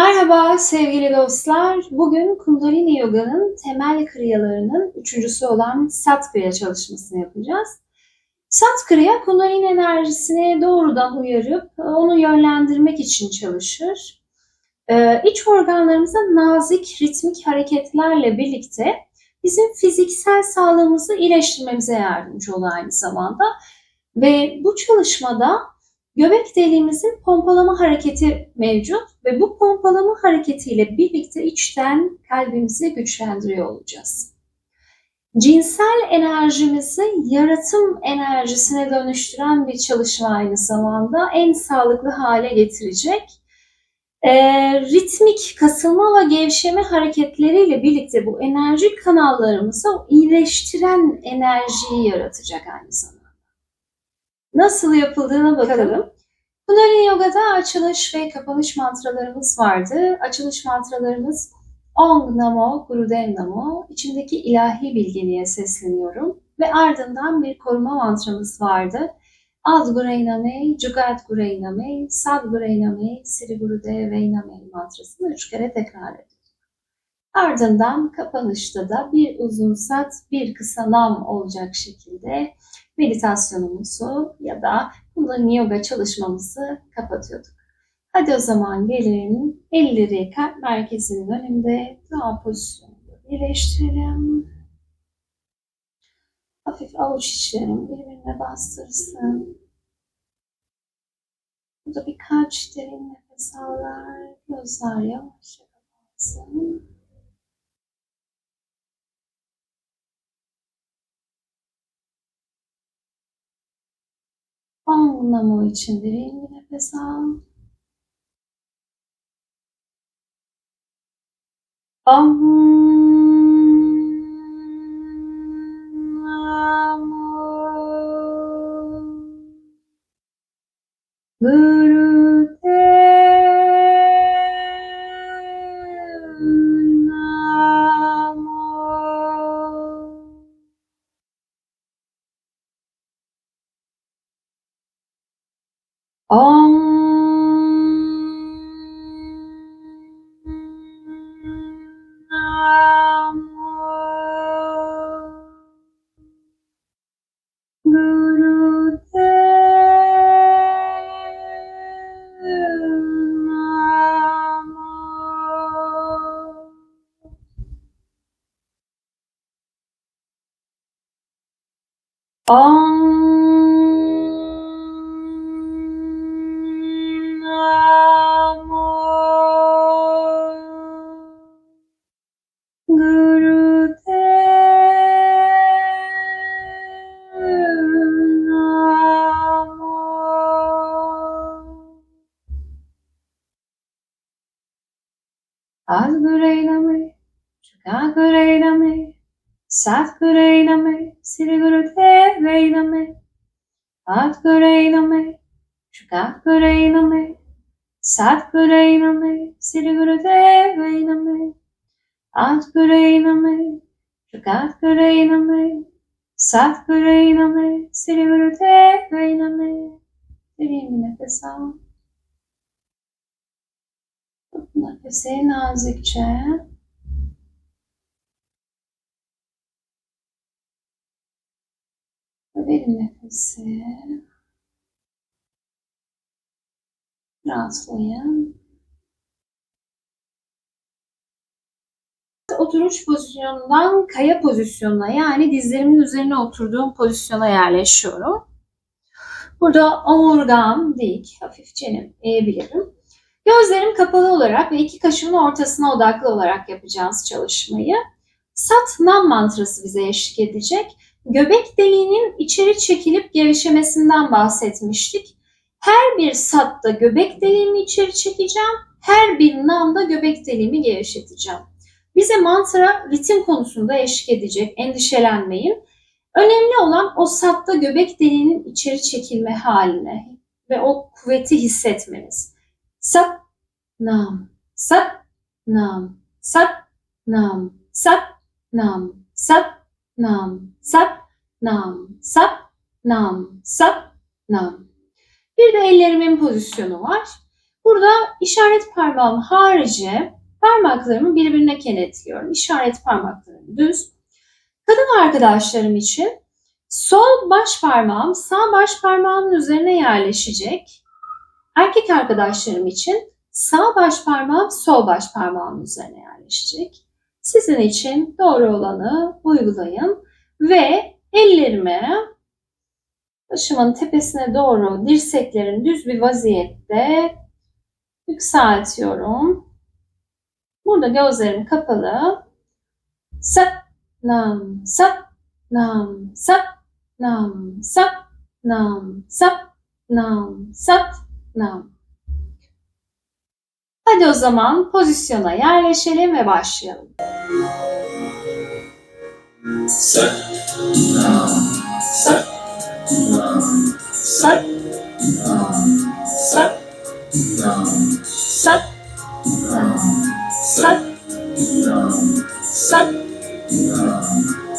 Merhaba sevgili dostlar. Bugün Kundalini Yoga'nın temel kriyalarının üçüncüsü olan Sat Kriya çalışmasını yapacağız. Sat Kriya Kundalini enerjisine doğrudan uyarıp onu yönlendirmek için çalışır. Ee, iç organlarımıza nazik, ritmik hareketlerle birlikte bizim fiziksel sağlığımızı iyileştirmemize yardımcı olur aynı zamanda. Ve bu çalışmada Göbek deliğimizin pompalama hareketi mevcut ve bu pompalama hareketiyle birlikte içten kalbimizi güçlendiriyor olacağız. Cinsel enerjimizi yaratım enerjisine dönüştüren bir çalışma aynı zamanda en sağlıklı hale getirecek. E, ritmik kasılma ve gevşeme hareketleriyle birlikte bu enerji kanallarımızı iyileştiren enerjiyi yaratacak aynı zamanda. Nasıl yapıldığına bakalım. Kundalini Yoga'da açılış ve kapanış mantralarımız vardı. Açılış mantralarımız Om Namo Gurudev Namo. İçindeki ilahi bilgeliğe sesleniyorum. Ve ardından bir koruma mantramız vardı. Ad Gureyname, Jugat Gureyname, Sad Gureyname, Sri Gurudev Veyname mantrasını üç kere tekrar ediyoruz. Ardından kapanışta da bir uzun sat, bir kısa nam olacak şekilde meditasyonumuzu ya da Kundalini Yoga çalışmamızı kapatıyorduk. Hadi o zaman gelin elleri kalp merkezinin önünde dua pozisyonunda birleştirelim. Hafif avuç içlerim birbirine bastırsın. Burada birkaç derin nefes al ver. Gözler yavaşça kapatsın. Om için derin bir nefes al. Om Guru Satgureyname, Sri Gurudevayname, Adgureyname, Chukagureyname, Satgureyname, Sri Gurudevayname. Derin bir nefes al. Nefesi nazikçe nefesi. Rahatlayın. Oturuş pozisyonundan kaya pozisyonuna yani dizlerimin üzerine oturduğum pozisyona yerleşiyorum. Burada omurgam dik, hafif çenem eğebilirim. Gözlerim kapalı olarak ve iki kaşımın ortasına odaklı olarak yapacağız çalışmayı. Sat Nam mantrası bize eşlik edecek. Göbek deliğinin içeri çekilip gevşemesinden bahsetmiştik. Her bir satta göbek deliğimi içeri çekeceğim. Her bir namda göbek deliğimi gevşeteceğim. Bize mantra ritim konusunda eşlik edecek. Endişelenmeyin. Önemli olan o satta göbek deliğinin içeri çekilme haline ve o kuvveti hissetmeniz. Sat nam, sat nam, sat nam, sat nam, sat nam, sat nam, sat nam, sat nam. Bir de ellerimin pozisyonu var. Burada işaret parmağım harici parmaklarımı birbirine kenetliyorum. İşaret parmaklarım düz. Kadın arkadaşlarım için sol baş parmağım sağ baş parmağımın üzerine yerleşecek. Erkek arkadaşlarım için sağ baş parmağım sol baş parmağımın üzerine yerleşecek. Sizin için doğru olanı uygulayın ve ellerimi başımın tepesine doğru dirseklerim düz bir vaziyette yükseltiyorum. Burada gözlerim kapalı. Sat nam sat nam sat nam sat nam sat nam sat nam. Hadi o zaman pozisyona yerleşelim ve başlayalım. Sat nam sat nam sat nam sat nam sat nam sat nam sat nam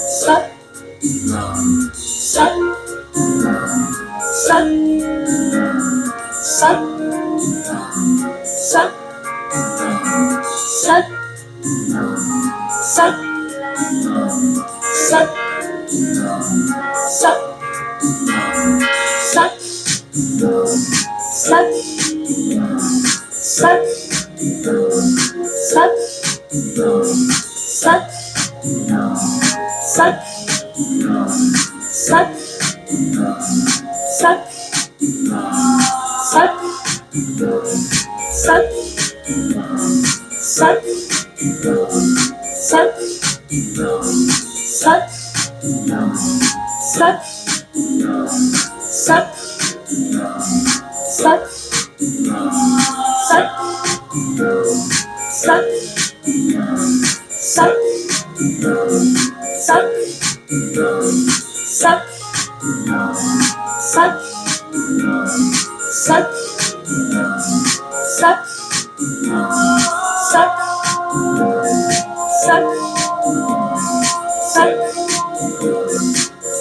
sat nam sat nam sat nam sat nam sat sat nam sat nam sat nam sat nam sat nam sat nam sat nam sat nam sat nam sat nam sat nam sat nam sat nam sat nam sat nam sat nam sat nam sat nam sat nam sat nam sat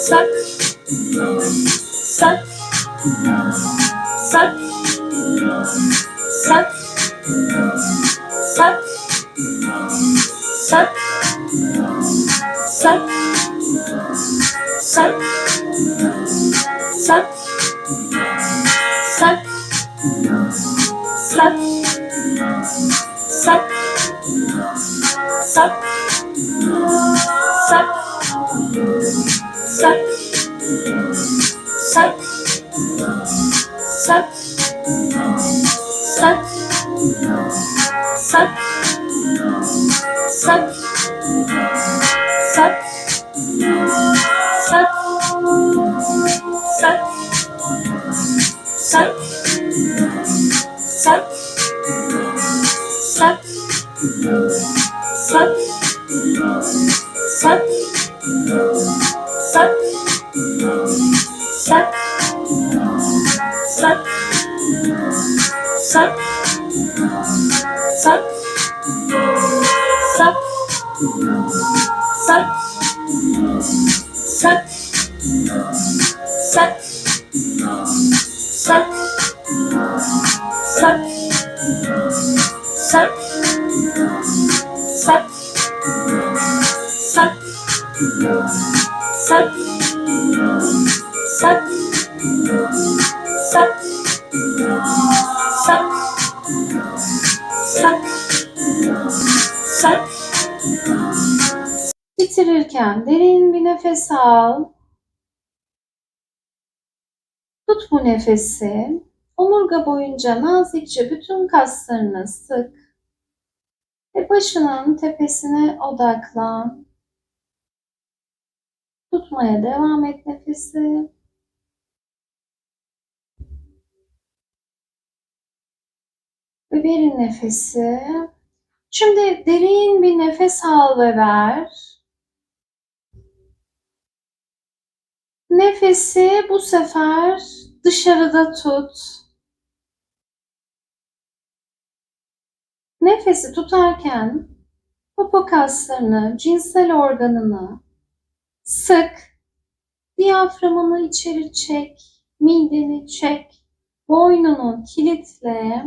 nam nam sat nam sat nam sat nam sat nam sat nam sat nam sat nam sat nam sat nam sat nam sat nam sat nam sat nam nam sat nam sat nam sat nam sat nam sat Bitirirken derin bir nefes al. Tut bu nefesi. Omurga boyunca nazikçe bütün kaslarını sık. Ve başının tepesine odaklan. Tutmaya devam et nefesi. Ve verin nefesi. Şimdi derin bir nefes al ve ver. Nefesi bu sefer dışarıda tut. Nefesi tutarken popo kaslarını, cinsel organını sık, diyaframını içeri çek, mideni çek, boynunu kilitle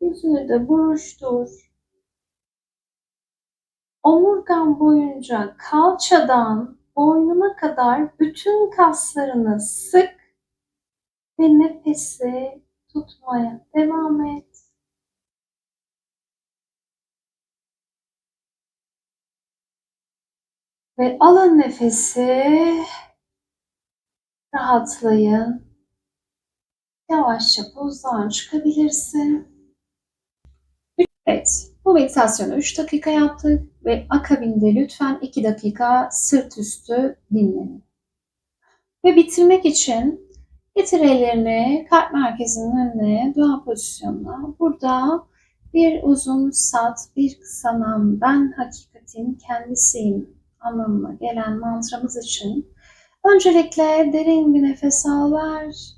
Yüzünü de buruştur. Omurgan boyunca kalçadan boynuna kadar bütün kaslarını sık ve nefesi tutmaya devam et. Ve alın nefesi. Rahatlayın. Yavaşça pozdan çıkabilirsin. Evet, bu meditasyonu 3 dakika yaptık ve akabinde lütfen 2 dakika sırt üstü dinlenin. Ve bitirmek için getir ellerini kalp merkezinin önüne, dua pozisyonuna. Burada bir uzun sat, bir kısa nam, ben hakikatin kendisiyim anlamına gelen mantramız için öncelikle derin bir nefes al ver.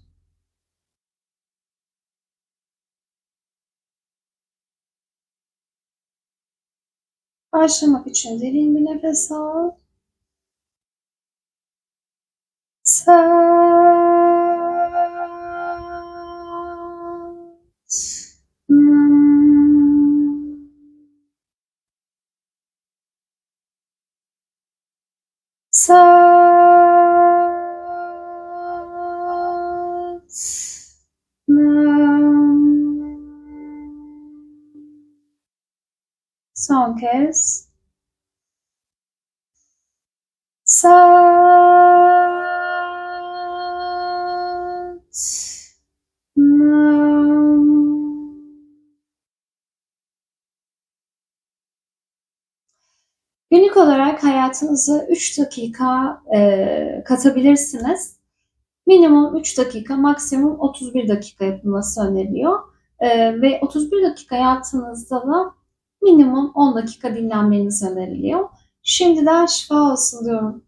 Başlamak için derin bir nefes al. Sat. Nam. Sat. Son kez. Sat. Günlük olarak hayatınıza 3 dakika e, katabilirsiniz. Minimum 3 dakika, maksimum 31 dakika yapılması öneriliyor. E, ve 31 dakika yaptığınızda da minimum 10 dakika dinlenmeniz öneriliyor. Şimdiden şifa olsun diyorum.